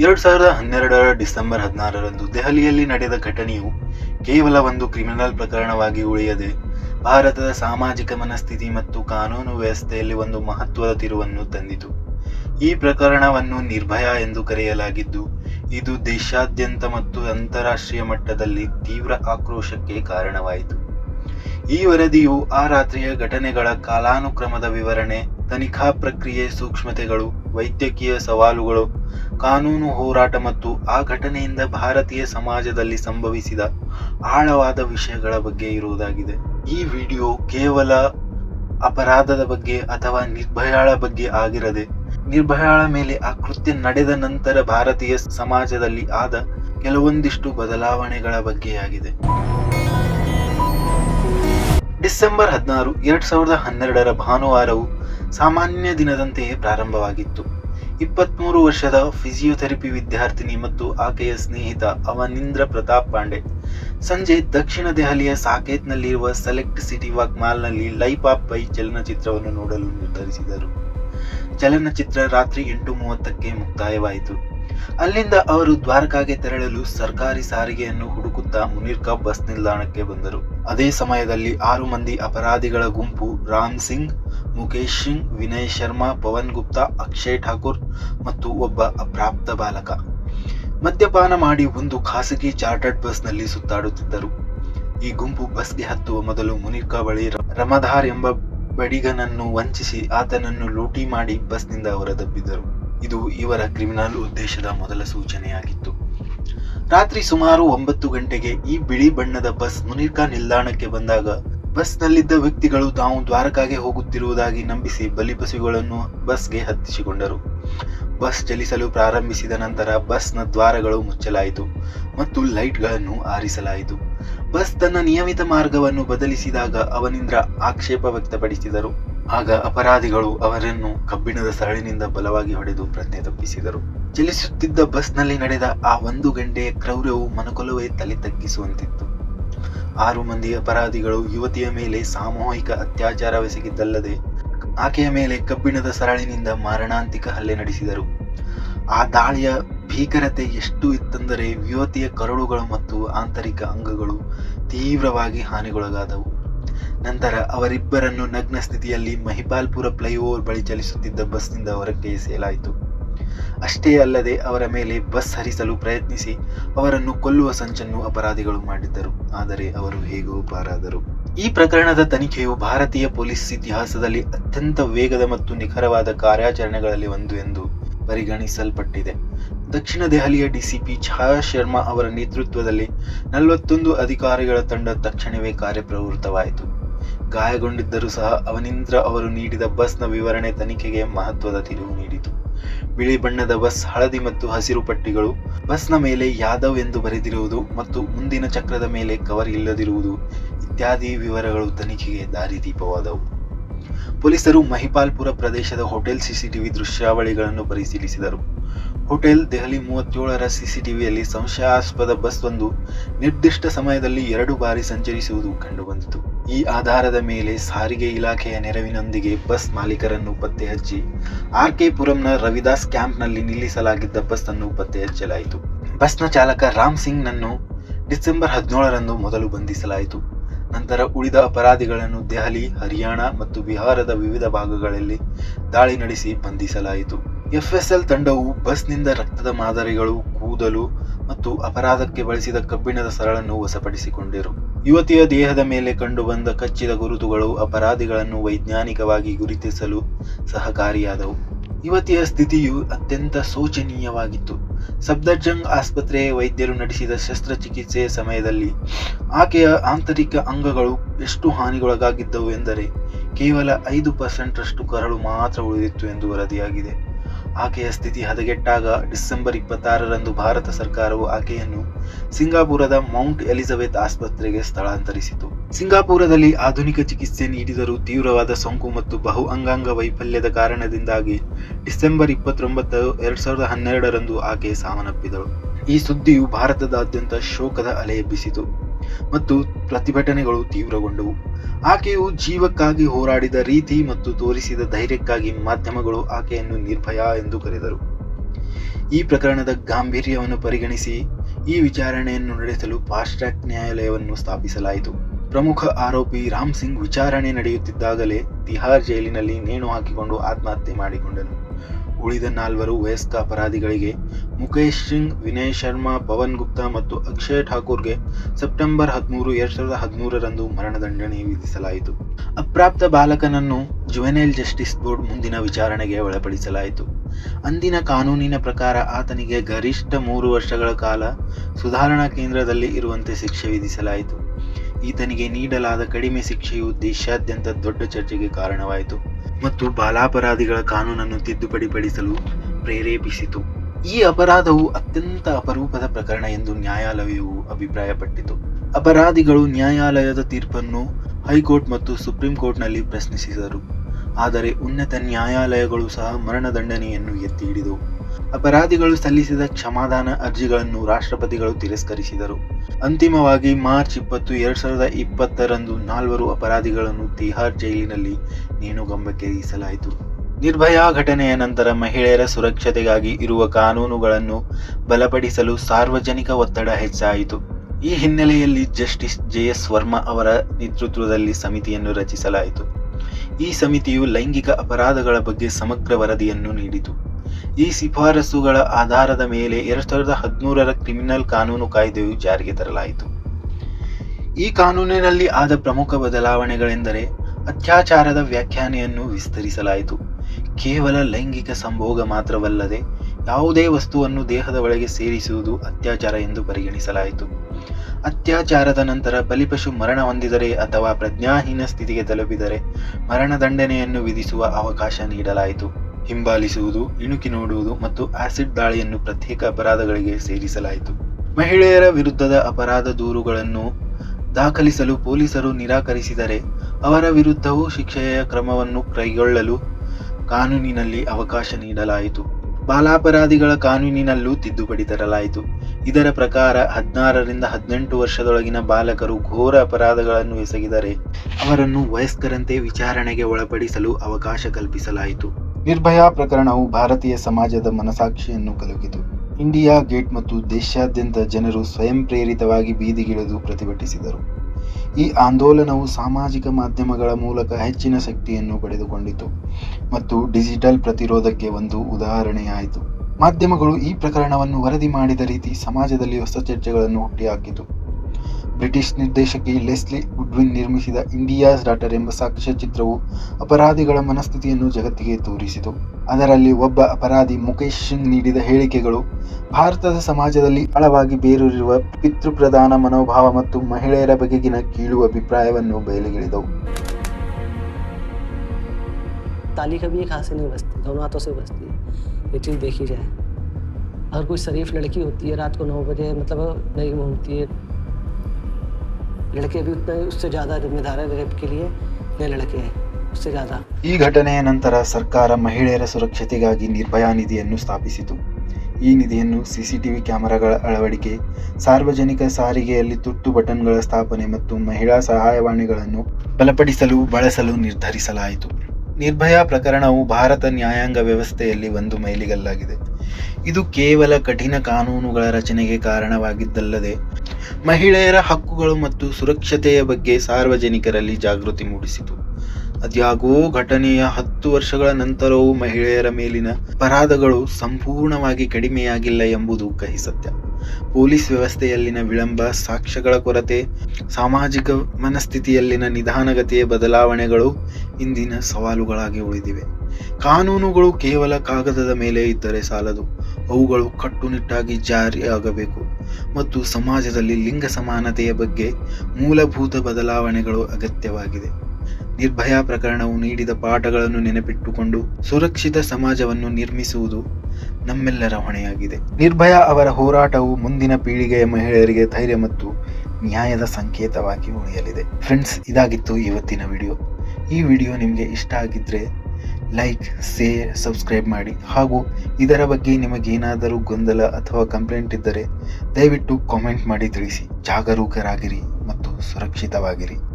ಎರಡ್ ಸಾವಿರದ ಹನ್ನೆರಡರ ಡಿಸೆಂಬರ್ ಹದಿನಾರರಂದು ದೆಹಲಿಯಲ್ಲಿ ನಡೆದ ಘಟನೆಯು ಕೇವಲ ಒಂದು ಕ್ರಿಮಿನಲ್ ಪ್ರಕರಣವಾಗಿ ಉಳಿಯದೆ, ಭಾರತದ ಸಾಮಾಜಿಕ ಮನಸ್ಥಿತಿ ಮತ್ತು ಕಾನೂನು ವ್ಯವಸ್ಥೆಯಲ್ಲಿ ಒಂದು ಮಹತ್ವದ ತಿರುವನ್ನು ತಂದಿತು. ಈ ಪ್ರಕರಣವನ್ನು ನಿರ್ಭಯ ಎಂದು ಕರೆಯಲಾಗಿದ್ದು, ಇದು ದೇಶಾದ್ಯಂತ ಮತ್ತು ಅಂತಾರಾಷ್ಟ್ರೀಯ ಮಟ್ಟದಲ್ಲಿ ತೀವ್ರ ಆಕ್ರೋಶಕ್ಕೆ ಕಾರಣವಾಯಿತು. ಈ ವರದಿಯು ಆ ರಾತ್ರಿಯ ಘಟನೆಗಳ ಕಾಲಾನುಕ್ರಮದ ವಿವರಣೆ, ತನಿಖಾ ಪ್ರಕ್ರಿಯೆ ಸೂಕ್ಷ್ಮತೆಗಳು, ವೈದ್ಯಕೀಯ ಸವಾಲುಗಳು ಕಾನೂನು ಹೋರಾಟ ಮತ್ತು ಆ ಘಟನೆಯಿಂದ ಭಾರತೀಯ ಸಮಾಜದಲ್ಲಿ ಸಂಭವಿಸಿದ ಆಳವಾದ ವಿಷಯಗಳ ಬಗ್ಗೆ ಇರುವುದಾಗಿದೆ. ಈ ವಿಡಿಯೋ ಕೇವಲ ಅಪರಾಧದ ಬಗ್ಗೆ ಅಥವಾ ನಿರ್ಭಯಾಳ ಬಗ್ಗೆ ಆಗಿರದೆ, ನಿರ್ಭಯಾಳ ಮೇಲೆ ಆ ಕೃತ್ಯ ನಡೆದ ನಂತರ ಭಾರತೀಯ ಸಮಾಜದಲ್ಲಿ ಆದ ಕೆಲವೊಂದಿಷ್ಟು ಬದಲಾವಣೆಗಳ ಬಗ್ಗೆಯಾಗಿದೆ. ಡಿಸೆಂಬರ್ ಹದಿನಾರು, ಎರಡ್ ಸಾವಿರದ ಹನ್ನೆರಡರ ಭಾನುವಾರವು ಸಾಮಾನ್ಯ ದಿನದಂತೆಯೇ ಪ್ರಾರಂಭವಾಗಿತ್ತು. ಇಪ್ಪತ್ಮೂರು ವರ್ಷದ ಫಿಸಿಯೋಥೆರಪಿ ವಿದ್ಯಾರ್ಥಿನಿ ಮತ್ತು ಆಕೆಯ ಸ್ನೇಹಿತ ಅವನಿಂದ್ರ ಪ್ರತಾಪ್ ಪಾಂಡೆ. ಸಂಜೆ ದಕ್ಷಿಣ ದೆಹಲಿಯ ಸಾಕೇತ್ನಲ್ಲಿರುವ ಸೆಲೆಕ್ಟ್ ಸಿಟಿ ವಾಕ್ ಮಾಲ್ನಲ್ಲಿ ಲೈಫ್ ಆಫ್ ಪೈ ಚಲನಚಿತ್ರವನ್ನು ನೋಡಲು ನಿರ್ಧರಿಸಿದರು. ಚಲನಚಿತ್ರ ರಾತ್ರಿ ಎಂಟು ಮೂವತ್ತಕ್ಕೆ ಮುಕ್ತಾಯವಾಯಿತು. ಅಲ್ಲಿಂದ ಅವರು ದ್ವಾರಕಾಗೆ ತೆರಳಲು ಸರ್ಕಾರಿ ಸಾರಿಗೆಯನ್ನು ಹುಡುಕುತ್ತಾ ಮುನಿರ್ಕಾ ಬಸ್ ನಿಲ್ದಾಣಕ್ಕೆ ಬಂದರು. ಅದೇ ಸಮಯದಲ್ಲಿ ಆರು ಮಂದಿ ಅಪರಾಧಿಗಳ ಗುಂಪು ರಾಮ್ ಸಿಂಗ್ ಮುಖೇಶ್ ಸಿಂಗ್ ವಿನಯ್ ಶರ್ಮಾ, ಪವನ್ ಗುಪ್ತಾ, ಅಕ್ಷಯ್ ಠಾಕೂರ್ ಮತ್ತು ಒಬ್ಬ ಅಪ್ರಾಪ್ತ ಬಾಲಕ. ಮದ್ಯಪಾನ ಮಾಡಿ ಒಂದು ಖಾಸಗಿ ಚಾರ್ಟರ್ಡ್ ಬಸ್ನಲ್ಲಿ ಸುತ್ತಾಡುತ್ತಿದ್ದರು. ಈ ಗುಂಪು ಬಸ್ಗೆ ಹತ್ತುವ ಮೊದಲು ಮುನಿರ್ಕಾ ಬಳಿ ರಮಧಾರ್ ಎಂಬ ಬಡಿಗನನ್ನು ವಂಚಿಸಿ ಆತನನ್ನು ಲೂಟಿ ಮಾಡಿ ಬಸ್ನಿಂದ ಹೊರದಬ್ಬಿದ್ದರು ಇದು ಇವರ ಕ್ರಿಮಿನಲ್ ಉದ್ದೇಶದ ಮೊದಲ ಸೂಚನೆಯಾಗಿತ್ತು. ರಾತ್ರಿ ಸುಮಾರು ಒಂಬತ್ತು ಗಂಟೆಗೆ ಈ ಬಿಳಿ ಬಣ್ಣದ ಬಸ್ ಮುನಿರ್ಕಾ ನಿಲ್ದಾಣಕ್ಕೆ ಬಂದಾಗ ಬಸ್ನಲ್ಲಿದ್ದ ವ್ಯಕ್ತಿಗಳು ತಾವು ದ್ವಾರಕಾಗೆ ಹೋಗುತ್ತಿರುವುದಾಗಿ ನಂಬಿಸಿ ಬಲಿಪಶುಗಳನ್ನು ಬಸ್ಗೆ ಹತ್ತಿಸಿಕೊಂಡರು. ಬಸ್ ಚಲಿಸಲು ಪ್ರಾರಂಭಿಸಿದ ನಂತರ ಬಸ್ನ ದ್ವಾರಗಳು ಮುಚ್ಚಲಾಯಿತು ಮತ್ತು ಲೈಟ್ಗಳನ್ನು ಆರಿಸಲಾಯಿತು. ಬಸ್ ತನ್ನ ನಿಯಮಿತ ಮಾರ್ಗವನ್ನು ಬದಲಿಸಿದಾಗ ಅವನಿಂದ್ರ ಆಕ್ಷೇಪ ವ್ಯಕ್ತಪಡಿಸಿದರು. ಆಗ ಅಪರಾಧಿಗಳು ಅವರನ್ನು ಕಬ್ಬಿಣದ ಸರಳಿನಿಂದ ಬಲವಾಗಿ ಹೊಡೆದು ಪ್ರಜ್ಞೆ ತಪ್ಪಿಸಿದರು. ಚಲಿಸುತ್ತಿದ್ದ ಬಸ್ನಲ್ಲಿ ನಡೆದ ಆ ಒಂದು ಗಂಟೆಯ ಕ್ರೌರ್ಯವು ಮನಕೊಲವೇ ತಲೆ ತಗ್ಗಿಸುವಂತಿತ್ತು. ಆರು ಮಂದಿ ಅಪರಾಧಿಗಳು ಯುವತಿಯ ಮೇಲೆ ಸಾಮೂಹಿಕ ಅತ್ಯಾಚಾರವೆಸಗಿದ್ದಲ್ಲದೆ ಆಕೆಯ ಮೇಲೆ ಕಬ್ಬಿಣದ ಸರಳಿನಿಂದ ಮಾರಣಾಂತಿಕ ಹಲ್ಲೆ ನಡೆಸಿದರು. ಆ ದಾಳಿಯ ಭೀಕರತೆ ಎಷ್ಟು ಇತ್ತೆಂದರೆ ಯುವತಿಯ ಕರುಳುಗಳು ಮತ್ತು ಆಂತರಿಕ ಅಂಗಗಳು ತೀವ್ರವಾಗಿ ಹಾನಿಗೊಳಗಾದವು. ನಂತರ ಅವರಿಬ್ಬರನ್ನು ನಗ್ನ ಸ್ಥಿತಿಯಲ್ಲಿ ಮಹಿಪಾಲ್ಪುರ ಫ್ಲೈಓವರ್ ಬಳಿ ಚಲಿಸುತ್ತಿದ್ದ ಬಸ್ನಿಂದ ಹೊರಕ್ಕೆ ಎಸೆಯಲಾಯಿತು. ಅಷ್ಟೇ ಅಲ್ಲದೆ ಅವರ ಮೇಲೆ ಬಸ್ ಹರಿಸಲು ಪ್ರಯತ್ನಿಸಿ ಅವರನ್ನು ಕೊಲ್ಲುವ ಸಂಚನ್ನು ಅಪರಾಧಿಗಳು ಮಾಡಿದ್ದರು. ಆದರೆ ಅವರು ಹೇಗೋ ಪಾರಾದರು. ಈ ಪ್ರಕರಣದ ತನಿಖೆಯು ಭಾರತೀಯ ಪೊಲೀಸ್ ಇತಿಹಾಸದಲ್ಲಿ ಅತ್ಯಂತ ವೇಗದ ಮತ್ತು ನಿಖರವಾದ ಕಾರ್ಯಾಚರಣೆಗಳಲ್ಲಿ ಒಂದು ಎಂದು ಪರಿಗಣಿಸಲ್ಪಟ್ಟಿದೆ. ದಕ್ಷಿಣ ದೆಹಲಿಯ ಡಿಸಿಪಿ ಛಾಯಾ ಶರ್ಮಾ ಅವರ ನೇತೃತ್ವದಲ್ಲಿ ನಲವತ್ತೊಂದು ಅಧಿಕಾರಿಗಳ ತಂಡ ತಕ್ಷಣವೇ ಕಾರ್ಯಪ್ರವೃತ್ತವಾಯಿತು. ಗಾಯಗೊಂಡಿದ್ದರೂ ಸಹ ಅವನಿಂದ್ರ ಅವರು ನೀಡಿದ ಬಸ್ನ ವಿವರಣೆ ತನಿಖೆಗೆ ಮಹತ್ವದ ತಿರುವು ನೀಡಿತು. ಬಿಳಿ ಬಣ್ಣದ ಬಸ್, ಹಳದಿ ಮತ್ತು ಹಸಿರು ಪಟ್ಟಿಗಳು. ಬಸ್ನ ಮೇಲೆ ಯಾದವ್ ಎಂದು ಬರೆದಿರುವುದು ಮತ್ತು ಮುಂದಿನ ಚಕ್ರದ ಮೇಲೆ ಕವರ್ ಇಲ್ಲದಿರುವುದು ಇತ್ಯಾದಿ ವಿವರಗಳು ತನಿಖೆಗೆ ದಾರಿದೀಪವಾದವು ಪೊಲೀಸರು ಮಹಿಪಾಲ್ಪುರ ಪ್ರದೇಶದ ಹೋಟೆಲ್ ಸಿಸಿಟಿವಿ ದೃಶ್ಯಾವಳಿಗಳನ್ನು ಪರಿಶೀಲಿಸಿದರು. ಹೋಟೆಲ್ ದೆಹಲಿ ಮೂವತ್ತೇಳರ ಸಿಸಿಟಿವಿಯಲ್ಲಿ ಸಂಶಯಾಸ್ಪದ ಬಸ್ ಒಂದು ನಿರ್ದಿಷ್ಟ ಸಮಯದಲ್ಲಿ ಎರಡು ಬಾರಿ ಸಂಚರಿಸುವುದು ಕಂಡುಬಂದಿತು. ಈ ಆಧಾರದ ಮೇಲೆ ಸಾರಿಗೆ ಇಲಾಖೆಯ ನೆರವಿನೊಂದಿಗೆ ಬಸ್ ಮಾಲೀಕರನ್ನು ಪತ್ತೆ ಹಚ್ಚಿ ಆರ್ ಕೆ ರವಿದಾಸ್ ಕ್ಯಾಂಪ್ನಲ್ಲಿ ನಿಲ್ಲಿಸಲಾಗಿದ್ದ ಬಸ್ ಅನ್ನು ಪತ್ತೆ ಹಚ್ಚಲಾಯಿತು ಬಸ್ನ ಚಾಲಕ ರಾಮ್ ಸಿಂಗ್ ನನ್ನು ಡಿಸೆಂಬರ್ ಹದಿನೇಳರಂದು ಮೊದಲು ಬಂಧಿಸಲಾಯಿತು. ನಂತರ ಉಳಿದ ಅಪರಾಧಿಗಳನ್ನು ದೆಹಲಿ, ಹರಿಯಾಣ ಮತ್ತು ಬಿಹಾರದ ವಿವಿಧ ಭಾಗಗಳಲ್ಲಿ ದಾಳಿ ನಡೆಸಿ ಬಂಧಿಸಲಾಯಿತು. ಎಫ್ಎಸ್ಎಲ್ ತಂಡವು ಬಸ್ನಿಂದ ರಕ್ತದ ಮಾದರಿಗಳು, ಕೂದಲು ಮತ್ತು ಅಪರಾಧಕ್ಕೆ ಬಳಸಿದ ಕಬ್ಬಿಣದ ಸರಳನ್ನು ವಶಪಡಿಸಿಕೊಂಡಿರು. ಯುವತಿಯ ದೇಹದ ಮೇಲೆ ಕಂಡುಬಂದ ಕಚ್ಚಿದ ಗುರುತುಗಳು ಅಪರಾಧಿಗಳನ್ನು ವೈಜ್ಞಾನಿಕವಾಗಿ ಗುರುತಿಸಲು ಸಹಕಾರಿಯಾದವು. ಯುವತಿಯ ಸ್ಥಿತಿಯು ಅತ್ಯಂತ ಶೋಚನೀಯವಾಗಿತ್ತು. ಸಫ್ದರ್ಜಂಗ್ ಆಸ್ಪತ್ರೆಯ ವೈದ್ಯರು ನಡೆಸಿದ ಶಸ್ತ್ರಚಿಕಿತ್ಸೆಯ ಸಮಯದಲ್ಲಿ ಆಕೆಯ ಆಂತರಿಕ ಅಂಗಗಳು ಎಷ್ಟು ಹಾನಿಗೊಳಗಾಗಿದ್ದವು ಎಂದರೆ, ಕೇವಲ ಐದು ಪರ್ಸೆಂಟ್ರಷ್ಟು ಕರಳು ಮಾತ್ರ ಉಳಿದಿತ್ತು ಎಂದು ವರದಿಯಾಗಿದೆ. ಆಕೆಯ ಸ್ಥಿತಿ ಹದಗೆಟ್ಟಾಗ ಡಿಸೆಂಬರ್ ಇಪ್ಪತ್ತಾರರಂದು ಭಾರತ ಸರ್ಕಾರವು ಆಕೆಯನ್ನು ಸಿಂಗಾಪುರದ ಮೌಂಟ್ ಎಲಿಜಬೆತ್ ಆಸ್ಪತ್ರೆಗೆ ಸ್ಥಳಾಂತರಿಸಿತು. ಸಿಂಗಾಪುರದಲ್ಲಿ ಆಧುನಿಕ ಚಿಕಿತ್ಸೆ ನೀಡಿದರೂ ತೀವ್ರವಾದ ಸೋಂಕು ಮತ್ತು ಬಹು ಅಂಗಾಂಗ ವೈಫಲ್ಯದ ಕಾರಣದಿಂದಾಗಿ ಡಿಸೆಂಬರ್ ಇಪ್ಪತ್ತೊಂಬತ್ತು, ಎರಡ್ ಸಾವಿರದ ಹನ್ನೆರಡರಂದು ಆಕೆ ಸಾವನ್ನಪ್ಪಿದಳು. ಈ ಸುದ್ದಿಯು ಭಾರತದಾದ್ಯಂತ ಶೋಕದ ಅಲೆ ಎಬ್ಬಿಸಿತು ಮತ್ತು ಪ್ರತಿಭಟನೆಗಳು ತೀವ್ರಗೊಂಡವು. ಆಕೆಯು ಜೀವಕ್ಕಾಗಿ ಹೋರಾಡಿದ ರೀತಿ ಮತ್ತು ತೋರಿಸಿದ ಧೈರ್ಯಕ್ಕಾಗಿ ಮಾಧ್ಯಮಗಳು ಆಕೆಯನ್ನು ನಿರ್ಭಯ ಎಂದು ಕರೆದರು. ಈ ಪ್ರಕರಣದ ಗಾಂಭೀರ್ಯವನ್ನು ಪರಿಗಣಿಸಿ ಈ ವಿಚಾರಣೆಯನ್ನು ನಡೆಸಲು ಫಾಸ್ಟ್ ಟ್ರ್ಯಾಕ್ ನ್ಯಾಯಾಲಯವನ್ನು ಸ್ಥಾಪಿಸಲಾಯಿತು. ಪ್ರಮುಖ ಆರೋಪಿ ರಾಮ್ ಸಿಂಗ್ ವಿಚಾರಣೆ ನಡೆಯುತ್ತಿದ್ದಾಗಲೇ ತಿಹಾರ್ ಜೈಲಿನಲ್ಲಿ ನೇಣು ಹಾಕಿಕೊಂಡು ಆತ್ಮಹತ್ಯೆ ಮಾಡಿಕೊಂಡನು. ಉಳಿದ ನಾಲ್ವರು ವಯಸ್ಕ ಅಪರಾಧಿಗಳಿಗೆ ಮುಖೇಶ್ ಸಿಂಗ್, ವಿನಯ್ ಶರ್ಮಾ, ಪವನ್ ಗುಪ್ತಾ ಮತ್ತು ಅಕ್ಷಯ್ ಠಾಕೂರ್ಗೆ ಸೆಪ್ಟೆಂಬರ್ ಹದಿಮೂರು, ಎರಡ್ ಸಾವಿರದ ಹದಿಮೂರರಂದು ಮರಣದಂಡನೆ ವಿಧಿಸಲಾಯಿತು. ಅಪ್ರಾಪ್ತ ಬಾಲಕನನ್ನು ಜುವೆನೈಲ್ ಜಸ್ಟಿಸ್ ಬೋರ್ಡ್ ಮುಂದಿನ ವಿಚಾರಣೆಗೆ ಒಳಪಡಿಸಲಾಯಿತು. ಅಂದಿನ ಕಾನೂನಿನ ಪ್ರಕಾರ ಆತನಿಗೆ ಗರಿಷ್ಠ ಮೂರು ವರ್ಷಗಳ ಕಾಲ ಸುಧಾರಣಾ ಕೇಂದ್ರದಲ್ಲಿ ಇರುವಂತೆ ಶಿಕ್ಷೆ ವಿಧಿಸಲಾಯಿತು. ಈತನಿಗೆ ನೀಡಲಾದ ಕಡಿಮೆ ಶಿಕ್ಷೆಯು ದೇಶಾದ್ಯಂತ ದೊಡ್ಡ ಚರ್ಚೆಗೆ ಕಾರಣವಾಯಿತು ಮತ್ತು ಬಾಲಾಪರಾಧಿಗಳ ಕಾನೂನನ್ನು ತಿದ್ದುಪಡಿಪಡಿಸಲು ಪ್ರೇರೇಪಿಸಿತು. ಈ ಅಪರಾಧವು ಅತ್ಯಂತ ಅಪರೂಪದ ಪ್ರಕರಣ ಎಂದು ನ್ಯಾಯಾಲಯವು ಅಭಿಪ್ರಾಯಪಟ್ಟಿತು. ಅಪರಾಧಿಗಳು ನ್ಯಾಯಾಲಯದ ತೀರ್ಪನ್ನು ಹೈಕೋರ್ಟ್ ಮತ್ತು ಸುಪ್ರೀಂ ಕೋರ್ಟ್ನಲ್ಲಿ ಪ್ರಶ್ನಿಸಿದರು. ಆದರೆ ಉನ್ನತ ನ್ಯಾಯಾಲಯಗಳು ಸಹ ಮರಣದಂಡನೆಯನ್ನು ಎತ್ತಿ ಹಿಡಿದವು ಅಪರಾಧಿಗಳು ಸಲ್ಲಿಸಿದ ಕ್ಷಮಾದಾನ ಅರ್ಜಿಗಳನ್ನು ರಾಷ್ಟ್ರಪತಿಗಳು ತಿರಸ್ಕರಿಸಿದರು. ಅಂತಿಮವಾಗಿ ಮಾರ್ಚ್ ಇಪ್ಪತ್ತು, ಎರಡು ಸಾವಿರದ ಇಪ್ಪತ್ತರಂದು ನಾಲ್ವರು ಅಪರಾಧಿಗಳನ್ನು ತಿಹಾರ್ ಜೈಲಿನಲ್ಲಿ ನೇಣುಗಂಬಕ್ಕೇರಿಸಲಾಯಿತು. ನಿರ್ಭಯಾ ಘಟನೆಯ ನಂತರ ಮಹಿಳೆಯರ ಸುರಕ್ಷತೆಗಾಗಿ ಇರುವ ಕಾನೂನುಗಳನ್ನು ಬಲಪಡಿಸಲು ಸಾರ್ವಜನಿಕ ಒತ್ತಡ ಹೆಚ್ಚಾಯಿತು. ಈ ಹಿನ್ನೆಲೆಯಲ್ಲಿ ಜಸ್ಟಿಸ್ ಜೆ ಎಸ್ ವರ್ಮಾ ಅವರ ನೇತೃತ್ವದಲ್ಲಿ ಸಮಿತಿಯನ್ನು ರಚಿಸಲಾಯಿತು. ಈ ಸಮಿತಿಯು ಲೈಂಗಿಕ ಅಪರಾಧಗಳ ಬಗ್ಗೆ ಸಮಗ್ರ ವರದಿಯನ್ನು ನೀಡಿತು. ಈ ಶಿಫಾರಸುಗಳ ಆಧಾರದ ಮೇಲೆ ಎರಡ್ ಸಾವಿರದ ಹದಿಮೂರರ ಕ್ರಿಮಿನಲ್ ಕಾನೂನು ಕಾಯ್ದೆಯು ಜಾರಿಗೆ ತರಲಾಯಿತು. ಈ ಕಾನೂನಿನಲ್ಲಿ ಆದ ಪ್ರಮುಖ ಬದಲಾವಣೆಗಳೆಂದರೆ ಅತ್ಯಾಚಾರದ ವ್ಯಾಖ್ಯಾನೆಯನ್ನು ವಿಸ್ತರಿಸಲಾಯಿತು. ಕೇವಲ ಲೈಂಗಿಕ ಸಂಭೋಗ ಮಾತ್ರವಲ್ಲದೆ ಯಾವುದೇ ವಸ್ತುವನ್ನು ದೇಹದ ಒಳಗೆ ಸೇರಿಸುವುದು ಅತ್ಯಾಚಾರ ಎಂದು ಪರಿಗಣಿಸಲಾಯಿತು. ಅತ್ಯಾಚಾರದ ನಂತರ ಬಲಿಪಶು ಮರಣ ಹೊಂದಿದರೆ ಅಥವಾ ಪ್ರಜ್ಞಾಹೀನ ಸ್ಥಿತಿಗೆ ತಲುಪಿದರೆ ಮರಣದಂಡನೆಯನ್ನು ವಿಧಿಸುವ ಅವಕಾಶ ನೀಡಲಾಯಿತು. ಹಿಂಬಾಲಿಸುವುದು, ಇಣುಕಿ ನೋಡುವುದು ಮತ್ತು ಆಸಿಡ್ ದಾಳಿಯನ್ನು ಪ್ರತ್ಯೇಕ ಅಪರಾಧಗಳಿಗೆ ಸೇರಿಸಲಾಯಿತು. ಮಹಿಳೆಯರ ವಿರುದ್ಧದ ಅಪರಾಧ ದೂರುಗಳನ್ನು ದಾಖಲಿಸಲು ಪೊಲೀಸರು ನಿರಾಕರಿಸಿದರೆ ಅವರ ವಿರುದ್ಧವೂ ಶಿಕ್ಷೆಯ ಕ್ರಮವನ್ನು ಕೈಗೊಳ್ಳಲು ಕಾನೂನಿನಲ್ಲಿ ಅವಕಾಶ ನೀಡಲಾಯಿತು. ಬಾಲಾಪರಾಧಿಗಳ ಕಾನೂನಿನಲ್ಲೂ ತಿದ್ದುಪಡಿ ತರಲಾಯಿತು. ಇದರ ಪ್ರಕಾರ ಹದಿನಾರರಿಂದ ಹದಿನೆಂಟು ವರ್ಷದೊಳಗಿನ ಬಾಲಕರು ಘೋರ ಅಪರಾಧಗಳನ್ನು ಎಸಗಿದರೆ ಅವರನ್ನು ವಯಸ್ಕರಂತೆ ವಿಚಾರಣೆಗೆ ಒಳಪಡಿಸಲು ಅವಕಾಶ ಕಲ್ಪಿಸಲಾಯಿತು. ನಿರ್ಭಯಾ ಪ್ರಕರಣವು ಭಾರತೀಯ ಸಮಾಜದ ಮನಸಾಕ್ಷಿಯನ್ನು ಕಲಕಿತು. ಇಂಡಿಯಾ ಗೇಟ್ ಮತ್ತು ದೇಶಾದ್ಯಂತ ಜನರು ಸ್ವಯಂ ಪ್ರೇರಿತವಾಗಿ ಬೀದಿಗಿಳಿದು ಪ್ರತಿಭಟಿಸಿದರು. ಈ ಆಂದೋಲನವು ಸಾಮಾಜಿಕ ಮಾಧ್ಯಮಗಳ ಮೂಲಕ ಹೆಚ್ಚಿನ ಶಕ್ತಿಯನ್ನು ಪಡೆದುಕೊಂಡಿತು ಮತ್ತು ಡಿಜಿಟಲ್ ಪ್ರತಿರೋಧಕ್ಕೆ ಒಂದು ಉದಾಹರಣೆಯಾಯಿತು. ಮಾಧ್ಯಮಗಳು ಈ ಪ್ರಕರಣವನ್ನು ವರದಿ ಮಾಡಿದ ರೀತಿ ಸಮಾಜದಲ್ಲಿ ಹೊಸ ಚರ್ಚೆಗಳನ್ನು ಹುಟ್ಟಿಹಾಕಿತು. ಬ್ರಿಟಿಷ್ ನಿರ್ದೇಶಕಿ ಲೆಸ್ಲಿ ವುಡ್ವಿನ್ ನಿರ್ಮಿಸಿದ ಇಂಡಿಯಾಸ್ ಡಾಟರ್ ಎಂಬ ಸಾಕ್ಷ್ಯಚಿತ್ರವು ಅಪರಾಧಿಗಳ ಮನಸ್ಥಿತಿಯನ್ನು ಜಗತ್ತಿಗೆ ತೋರಿಸಿತು ಅದರಲ್ಲಿ ಒಬ್ಬ ಅಪರಾಧಿ ಮುಖೇಶ್ ಸಿಂಗ್ ನೀಡಿದ ಹೇಳಿಕೆಗಳು ಭಾರತದ ಸಮಾಜದಲ್ಲಿ ಆಳವಾಗಿ ಬೇರೂರಿರುವ ಪಿತೃಪ್ರಧಾನ ಮನೋಭಾವ ಮತ್ತು ಮಹಿಳೆಯರ ಬಗೆಗಿನ ಕೀಳು ಅಭಿಪ್ರಾಯವನ್ನು ಬಯಲಿಗೆಳೆದವು ताली कभी एक हाथ से नहीं बजती दोनों हाथों से बजती है ये चीज़ देखी जाए अगर कोई शरीफ लड़की होती है रात को नौ बजे मतलब नहीं घूमती है लड़के भी उतना उससे ज़्यादा जिम्मेदार है रेप के लिए ये लड़के हैं उससे ज़्यादा ಈ ಘಟನೆಯ ನಂತರ ಸರ್ಕಾರ ಮಹಿಳೆಯರ ಸುರಕ್ಷತೆಗಾಗಿ ನಿರ್ಭಯಾ ನಿಧಿಯನ್ನು ಸ್ಥಾಪಿಸಿತು ಈ ನಿಧಿಯನ್ನು ಸಿಸಿಟಿವಿ ಕ್ಯಾಮೆರಾಗಳ ಅಳವಡಿಕೆ ಸಾರ್ವಜನಿಕ ಸಾರಿಗೆಯಲ್ಲಿ ತುರ್ತು ಬಟನ್ಗಳ ಸ್ಥಾಪನೆ ಮತ್ತು ಮಹಿಳಾ ಸಹಾಯವಾಣಿಗಳನ್ನು ಬಲಪಡಿಸಲು ಬಳಸಲು ನಿರ್ಧರಿಸಲಾಯಿತು ನಿರ್ಭಯಾ ಪ್ರಕರಣವು ಭಾರತ ನ್ಯಾಯಾಂಗ ವ್ಯವಸ್ಥೆಯಲ್ಲಿ ಒಂದು ಮೈಲಿಗಲ್ಲಾಗಿದೆ ಇದು ಕೇವಲ ಕಠಿಣ ಕಾನೂನುಗಳ ರಚನೆಗೆ ಕಾರಣವಾಗಿದ್ದಲ್ಲದೆ ಮಹಿಳೆಯರ ಹಕ್ಕುಗಳು ಮತ್ತು ಸುರಕ್ಷತೆಯ ಬಗ್ಗೆ ಸಾರ್ವಜನಿಕರಲ್ಲಿ ಜಾಗೃತಿ ಮೂಡಿಸಿತು. ಅದ್ಯಾಗೋ ಘಟನೆಯ ಹತ್ತು ವರ್ಷಗಳ ನಂತರವೂ ಮಹಿಳೆಯರ ಮೇಲಿನ ಅಪರಾಧಗಳು ಸಂಪೂರ್ಣವಾಗಿ ಕಡಿಮೆಯಾಗಿಲ್ಲ ಎಂಬುದು ಕಹಿ ಸತ್ಯ ಪೊಲೀಸ್ ವ್ಯವಸ್ಥೆಯಲ್ಲಿನ ವಿಳಂಬ, ಸಾಕ್ಷ್ಯಗಳ ಕೊರತೆ, ಸಾಮಾಜಿಕ ಮನಸ್ಥಿತಿಯಲ್ಲಿನ ನಿಧಾನಗತಿಯ ಬದಲಾವಣೆಗಳು ಇಂದಿನ ಸವಾಲುಗಳಾಗಿ ಉಳಿದಿವೆ. ಕಾನೂನುಗಳು ಕೇವಲ ಕಾಗದದ ಮೇಲೆ ಇದ್ದರೆ ಸಾಲದು. ಅವುಗಳು ಕಟ್ಟುನಿಟ್ಟಾಗಿ ಜಾರಿಯಾಗಬೇಕು. ಮತ್ತು ಸಮಾಜದಲ್ಲಿ ಲಿಂಗ ಸಮಾನತೆಯ ಬಗ್ಗೆ ಮೂಲಭೂತ ಬದಲಾವಣೆಗಳು ಅಗತ್ಯವಾಗಿದೆ. ನಿರ್ಭಯಾ ಪ್ರಕರಣವು ನೀಡಿದ ಪಾಠಗಳನ್ನು ನೆನಪಿಟ್ಟುಕೊಂಡು ಸುರಕ್ಷಿತ ಸಮಾಜವನ್ನು ನಿರ್ಮಿಸುವುದು ನಮ್ಮೆಲ್ಲರ ಹೊಣೆಯಾಗಿದೆ. ನಿರ್ಭಯ ಅವರ ಹೋರಾಟವು ಮುಂದಿನ ಪೀಳಿಗೆಯ ಮಹಿಳೆಯರಿಗೆ ಧೈರ್ಯ ಮತ್ತು ನ್ಯಾಯದ ಸಂಕೇತವಾಗಿ ಉಳಿಯಲಿದೆ. ಫ್ರೆಂಡ್ಸ್, ಇದಾಗಿತ್ತು ಇವತ್ತಿನ ವಿಡಿಯೋ. ಈ ವಿಡಿಯೋ ನಿಮಗೆ ಇಷ್ಟ ಆಗಿದ್ರೆ ಲೈಕ್ ಶೇರ್ ಸಬ್ಸ್ಕ್ರೈಬ್ ಮಾಡಿ. ಹಾಗೂ ಇದರ ಬಗ್ಗೆ ನಿಮಗೇನಾದರೂ ಗೊಂದಲ ಅಥವಾ ಕಂಪ್ಲೇಂಟ್ ಇದ್ದರೆ ದಯವಿಟ್ಟು ಕಾಮೆಂಟ್ ಮಾಡಿ ತಿಳಿಸಿ. ಜಾಗರೂಕರಾಗಿರಿ ಮತ್ತು ಸುರಕ್ಷಿತವಾಗಿರಿ.